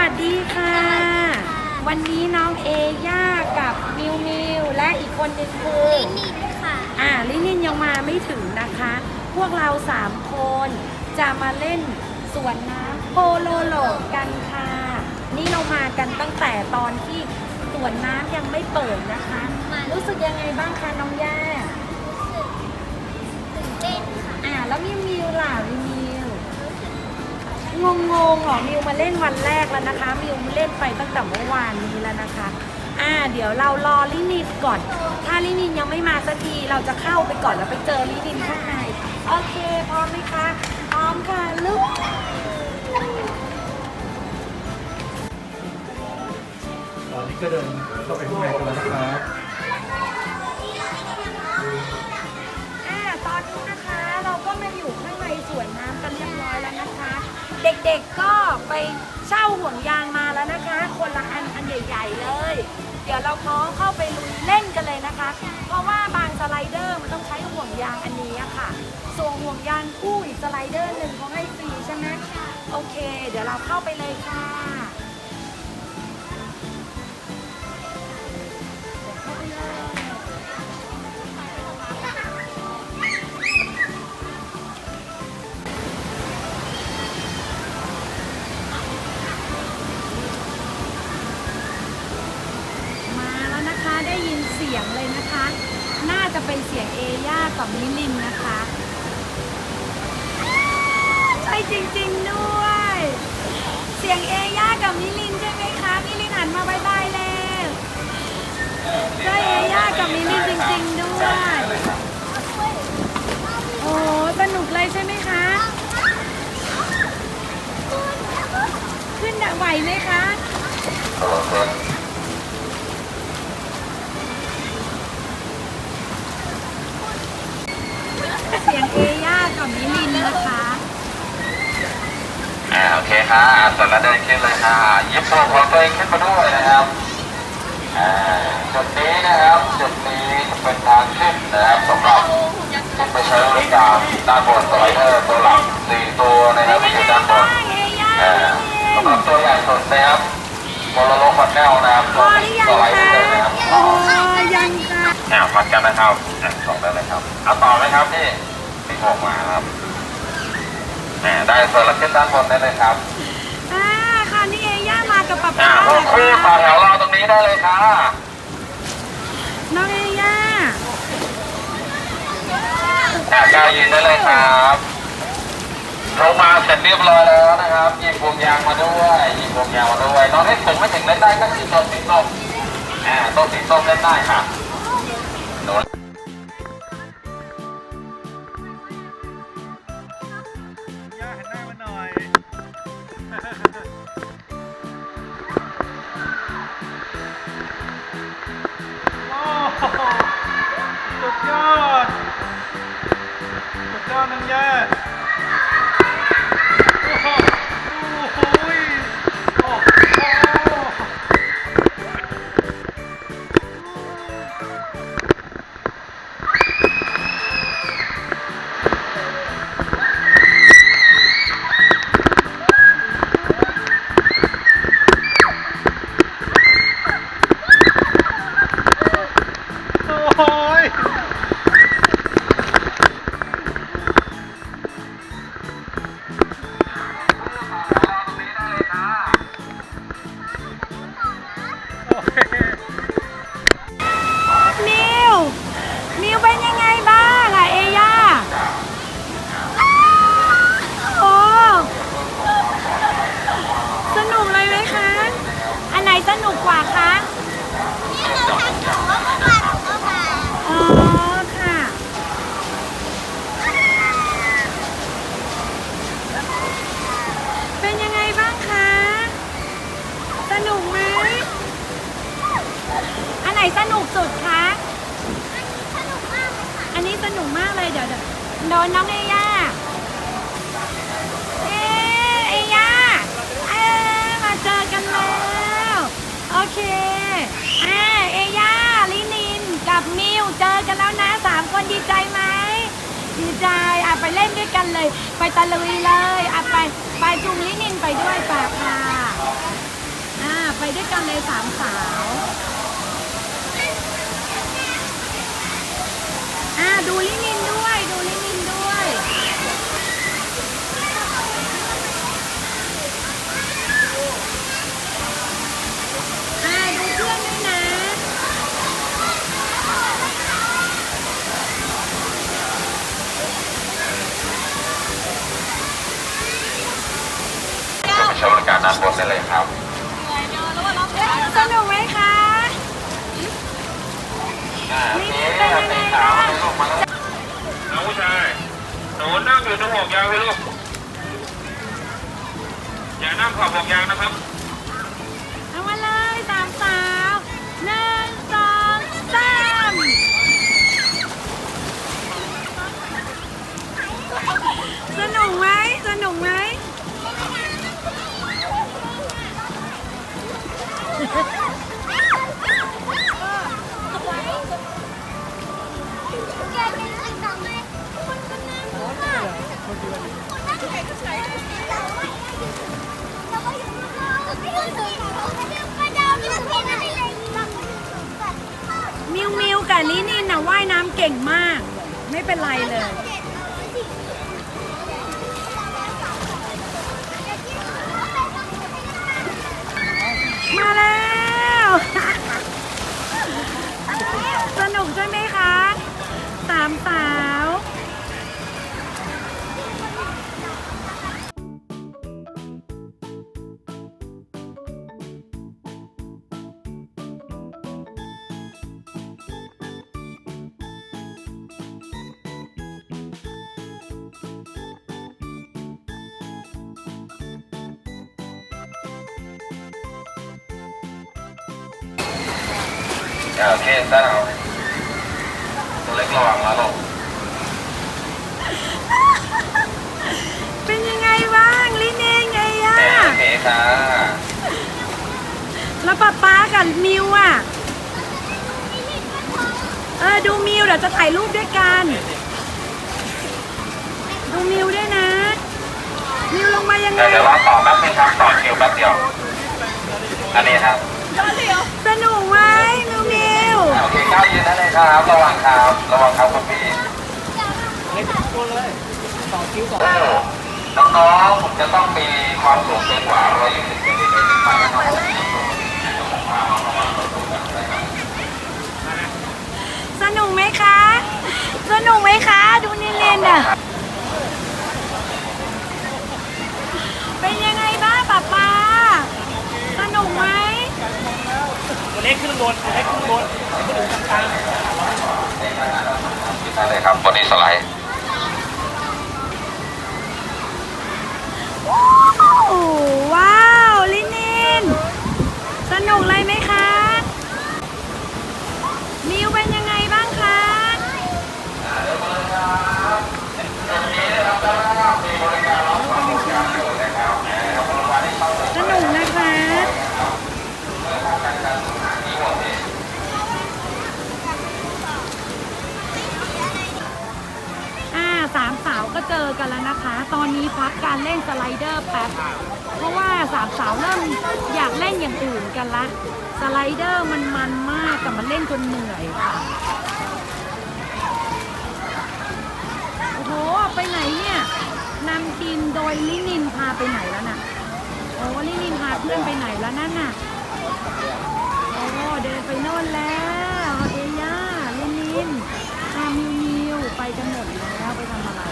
วัสดีค่ะ วันนี้น้องเอย่ากับมิวมิวและอีกคนหนึงคือลินินค่ะ อ่าลินินยังมาไม่ถึงนะคะ พวกเราสามคนจะมาเล่นสวนน้ำโปโลโลกันค่ะ นี่เรามากันตั้งแต่ตอนที่สวนน้ำยังไม่เปิดนะคะ รู้สึกยังไงบ้างคะน้องย่ารู้สึกตื่นเต้นค่ะ อ่าแล้วมิวมิวล่ะมิวมิว งงงๆเหรอมิวมาเล่นวันแรกแล้วนะคะมิวเล่นไปตั้งแต่เมื่อวานนี้แล้วนะคะอ่าเดี๋ยวเรารอลินินก่อน ถ้าลินินยังไม่มาสักทีเราจะเข้าไปก่อนแล้วไปเจอลินินข้างในโอเคพร้อมไหมคะพร้อมค่ะลุกตอนนี้ก็เดินเข้าไปข้างในกันแล้วนะครับอ่าตอนนี้นะคะ เราก็มาอยู่ข้างในสวนน้ำกันเรียบ เด็กๆก็ไปเช่าห่วงยางมาแล้วนะคะ คนละอันอันใหญ่ๆเลย เดี๋ยวเราพร้อมเข้าไปลุยเล่นกันเลยนะคะ เพราะว่าบางสไลเดอร์มันต้องใช้ห่วงยางอันนี้ค่ะ ส่วนห่วงยางคู่อีกสไลเดอร์หนึ่งเขาให้ฟรีใช่ไหมโอเค เดี๋ยวเราเข้าไปเลยค่ะ เป็นเสียงเอย่ากับมิลินนะคะ ใช่จริงๆด้วย เสียงเอย่ากับมิลินใช่ไหมคะ มิลินหันมาบายบายแล้วใช่เอย่ากับมิลินจริงๆด้วย โอ้สนุกเลยใช่ไหมคะ ขึ้นไหวไหมคะ เสียงเอย่ากับมิลินนะคะ อ่าโอเคค่ะเสร็จแล้วเดินขึ้นเลยค่ะหยิบโซ่ของตัวเองขึ้นมาด้วยนะครับอ่าจุดนี้นะครับจุดนี้เป็นทางขึ้นนะครับสำหรับขึ้นไปใช้บริการด้านบนสไลเดอร์ตัวหลักสี่ตัวนะครับที่อยู่ด้านบนเอย่าอ่าสำหรับตัวใหญ่สุดนะครับโมโลโลคอนแนลนะครับพอหรือยังสไลคะเดอร์นะครับโอ้ยังค่ะอ่าพักกันนะครับอ่าส่งได้เลยครับเอาต่อไหมครับพี่ที่หกมาครับ อ่าได้ส่วนละขึ้นด้านบนได้เลยครับอ่าค่ะนี่เอย่ามากับป๊าอ่าป๊าหกคู่ต่อแถวรอตรงนี้ได้เลยค่ะน้องเอย่าอ่ากล้ายืนได้เลยครับลงมาเสร็จเรียบร้อยแล้วนะครับหยิบพวงยางมาด้วยหยิบพวงยางมาด้วยน้องที่ถึงไม่ถึงเล่นได้ก็คือตัวสีส้มอ่าตัวสีส้มเล่นได้ค่ะ ด Yeah. กันเลย ไปตะลุยเลยอะไปไปจุงลินินไปด้วยป่าค่ะอ่าไปด้วยกันเลยสามสาว ด้านบนได้เลยครับสนุกไหมคะอ่านี่ครับสีขาวลูกมาแล้วน้องผู้ชายหนูนั่งอยู่ตรงห่วงยางเลยลูก อย่านั่งขอบห่วงยางนะครับ เอามาเลยสามสาว แต่ลินินน่ะว่ายน้ำเก่งมาก ไม่เป็นไรเลย อ่าโอเคได้เอาตัวเล็กระวังนะลูกเป็นยังไงบ้างลินินไงอะโอเคค่ะแล้วป๊าป๊ากับมิวอะเออดูมิวเดี๋ยวจะถ่ายรูปด้วยกัน ดูมิวด้วยนะ มิวลงมายังไงเดี๋ยวเดี๋ยวรอต่อแป๊บนึงครับต่อคิวแป๊บเดียว อันนี้ครับสนุกไหมมิวมิว โอเค ก้าวยืนได้เลยครับ ระวังครับ ระวังครับคุณพี่เล็กทุกคนเลยต่อคิวต่อโอ้น้องๆจะต้องมีความสูงเกินกว่า120เซนติเมตรขึ้นไปนะครับสนุกไหมคะ สนุกไหมคะ ดูนิลินอะเป็นยังไงบ้างป๊าป๊าสนุกไหมตัวเล็กขึ้นบนตัวเล็กขึ้นบน ไอ้คนอื่นกลางได้เลยครับบอดี้สไลด์ โอ้ว้าว ลินิน สนุกเลยไหมคะ มิวเป็นยังไงบ้างคะ สนุกนะคะ อ่าสามสาวก็เจอกันแล้ว นี้พักการเล่นสไลเดอร์แป๊บ เพราะว่าสามสาวเริ่มอยากเล่นอย่างอื่นกันละ สไลเดอร์มันมันมากแต่มันเล่นจนเหนื่อยค่ะ โอ้โห ไปไหนเนี่ยนำทีมโดยลินินพาไปไหนแล้วน่ะ โอ้ลินินพาเพื่อนไปไหนแล้วนั่นน่ะ โอ้เดินไปโน่นแล้วเอย่าลินินอามิวมิวไปกันหมดแล้วไปทำอะไร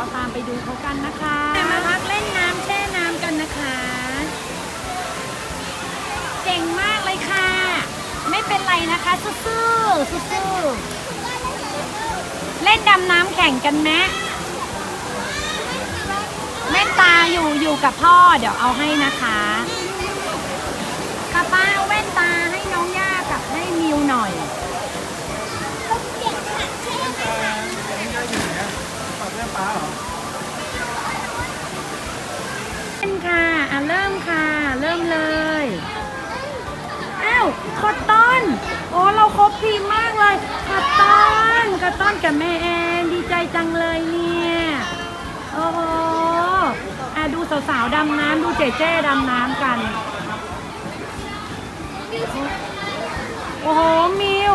เราตามไปดูเขากันนะคะมาพักเล่นน้ำแช่น้ำกันนะคะเก่งมากเลยค่ะ ไม่เป็นไรนะคะสู้ๆสู้ๆเล่นดำน้ำแข่งกันไหมแม่ตาอยู่อยู่กับพ่อเดี๋ยวเอาให้นะคะป้าป้าเอาแว่นตาให้น้องย่ากับให้มิวหน่อย เป้าเหรอเล่นค่ะ อะเริ่มค่ะ เริ่มเลย อ้าวคอตตอน โอ้เราครบทีมมากเลยคอตตอนคอตตอนกับแม่แอนดีใจจังเลยเนี่ย โอ้โหดูสาวๆดำน้ำดูเจ๊เจ๊ดำน้ำกัน โอ้โหมิว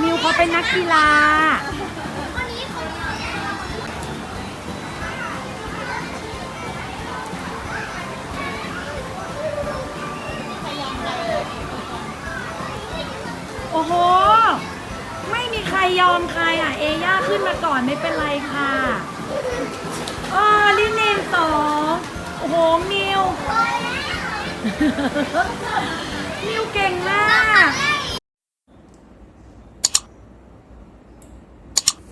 มิวเขาเป็นนักกีฬา ไม่เป็นไรค่ะเออลินเองสองโอ้โหมิว มิวเก่งมาก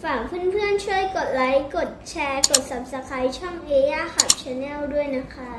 ฝากเพื่อนๆช่วยกดไลค์ กดแชร์ กด subscribe ช่องเอย่าขับชาแนลด้วยนะคะ